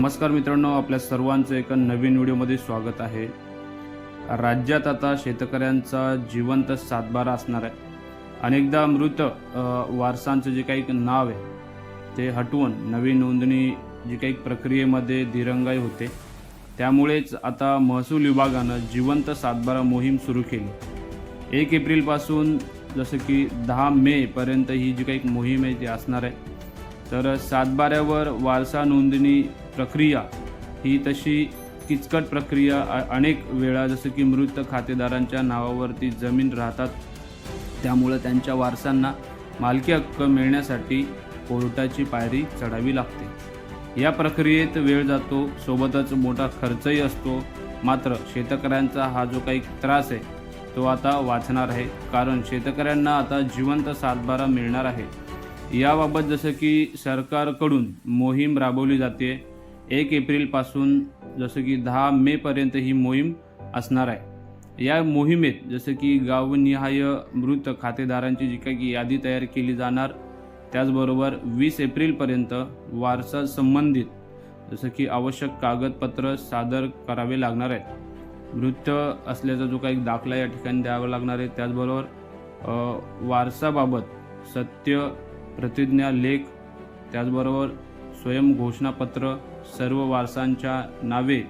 नमस्कार मित्रांनो आपल्या सर्वांचं एका नवीन व्हिडिओमध्ये स्वागत आहे. राज्यात आता शेतकऱ्यांचा जिवंत सातबारा असणार आहे. अनेकदा मृत वारसांचं जे काही नाव आहे ते हटवून नवीन नोंदणी जी काही प्रक्रियेमध्ये दिरंगाई होते त्यामुळेच आता महसूल विभागानं जिवंत सातबारा मोहीम सुरू केली. एक एप्रिलपासून जसं की दहा मेपर्यंत ही जी काही मोहीम आहे ती असणार आहे. तर सातबाऱ्यावर वारसा नोंदणी प्रक्रिया ही तशी किचकट प्रक्रिया अनेक वेळा जसं की मृत खातेदारांच्या नावावरती जमीन राहतात. त्यामुळं त्यांच्या वारसांना मालकी हक्क मिळण्यासाठी कोर्टाची पायरी चढावी लागते. या प्रक्रियेत वेळ जातो सोबतच मोठा खर्चही असतो. मात्र शेतकऱ्यांचा हा जो काही त्रास आहे तो आता वाचणार आहे. कारण शेतकऱ्यांना आता जिवंत सातबारा मिळणार आहे. याबाबत जसं की सरकारकडून मोहीम राबवली जाते एक एप्रिलपासून जसं की दहा मेपर्यंत ही मोहीम असणार आहे. या मोहिमेत जसं की गावनिहाय मृत खातेदारांची जी काही यादी तयार केली जाणार त्याचबरोबर वीस एप्रिलपर्यंत वारसा संबंधित जसं की आवश्यक कागदपत्र सादर करावे लागणार आहेत. मृत असल्याचा जो काही दाखला या ठिकाणी द्यावा लागणार आहे त्याचबरोबर वारसाबाबत सत्य प्रतिज्ञा लेख त्याचबरोबर स्वयंघोषणापत्र सर्व वारसांच्या नावे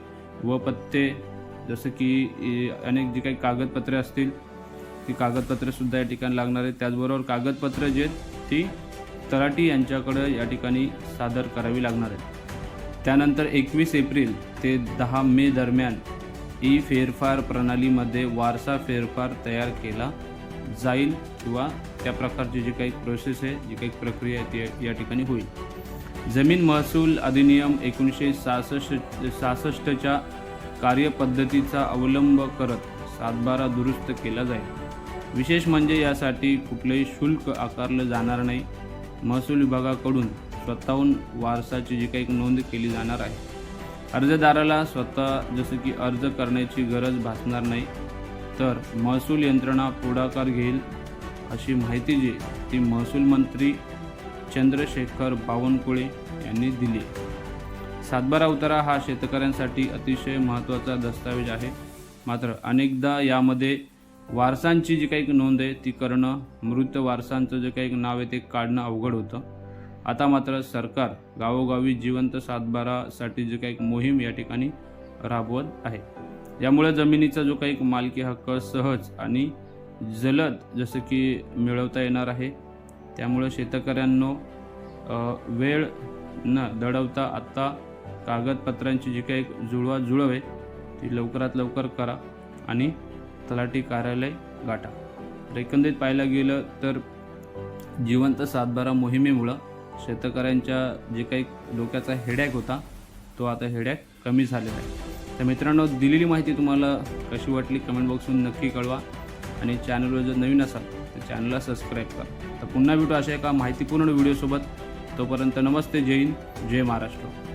व पत्ते जसं की अनेक जी काही कागदपत्रे असतील ती कागदपत्रेसुद्धा या ठिकाणी लागणार आहेत. त्याचबरोबर कागदपत्रे जे आहेत ती तलाठी यांच्याकडं या ठिकाणी सादर करावी लागणार आहेत. त्यानंतर एकवीस एप्रिल ते दहा मे दरम्यान ई फेरफार प्रणालीमध्ये वारसा फेरफार तयार केला जाईल किंवा त्या प्रकारची जी काही प्रोसेस आहे जी काही प्रक्रिया आहे ती या ठिकाणी होईल. जमीन महसूल अधिनियम एकोणीसशे सहासष्ट सहासष्टच्या कार्यपद्धतीचा अवलंब करत सातबारा दुरुस्त केला जाईल. विशेष म्हणजे यासाठी कुठलंही शुल्क आकारलं जाणार नाही. महसूल विभागाकडून स्वतःहून वारसाची जी काही नोंद केली जाणार आहे. अर्जदाराला स्वतः जसं की अर्ज करण्याची गरज भासणार नाही. तर महसूल यंत्रणा पुढाकार घेईल अशी माहिती जी ती महसूल मंत्री चंद्रशेखर बावनकुळे यांनी दिली. सातबारा उतारा हा शेतकऱ्यांसाठी अतिशय महत्त्वाचा दस्तावेज आहे. मात्र अनेकदा यामध्ये वारसांची जी काही नोंद आहे ती करणं मृत वारसांचं जे काही नाव आहे ते काढणं अवघड होतं. आता मात्र सरकार गावोगावी जिवंत सातबारासाठी जे काही मोहीम या ठिकाणी राबवत आहे. यामुळे जमिनीचा जो काही मालकी हक्क सहज आणि जलद जसं की मिळवता येणार आहे त्यामुळे शेतकऱ्यांनो वेळ न दडवता आत्ता कागदपत्रांची जी काही जुळवा जुळव आहे ती लवकरात लवकर करा आणि तलाठी कार्यालय गाठा. तर एकंदरीत पाहायला गेलं तर जिवंत सातबारा मोहिमेमुळं शेतकऱ्यांच्या जे काही डोक्याचा हेडॅक होता तो आता हेडॅक कमी झालेला आहे. तर मित्रांनो दिलेली माहिती तुम्हाला कशी वाटली कमेंट बॉक्समध्ये नक्की कळवा आणि चॅनलवर जर नवीन असाल तर चॅनलला सबस्क्राईब करा. तर पुन्हा भेटू अशा एका माहितीपूर्ण व्हिडिओसोबत. तोपर्यंत नमस्ते जय हिंद जय महाराष्ट्र.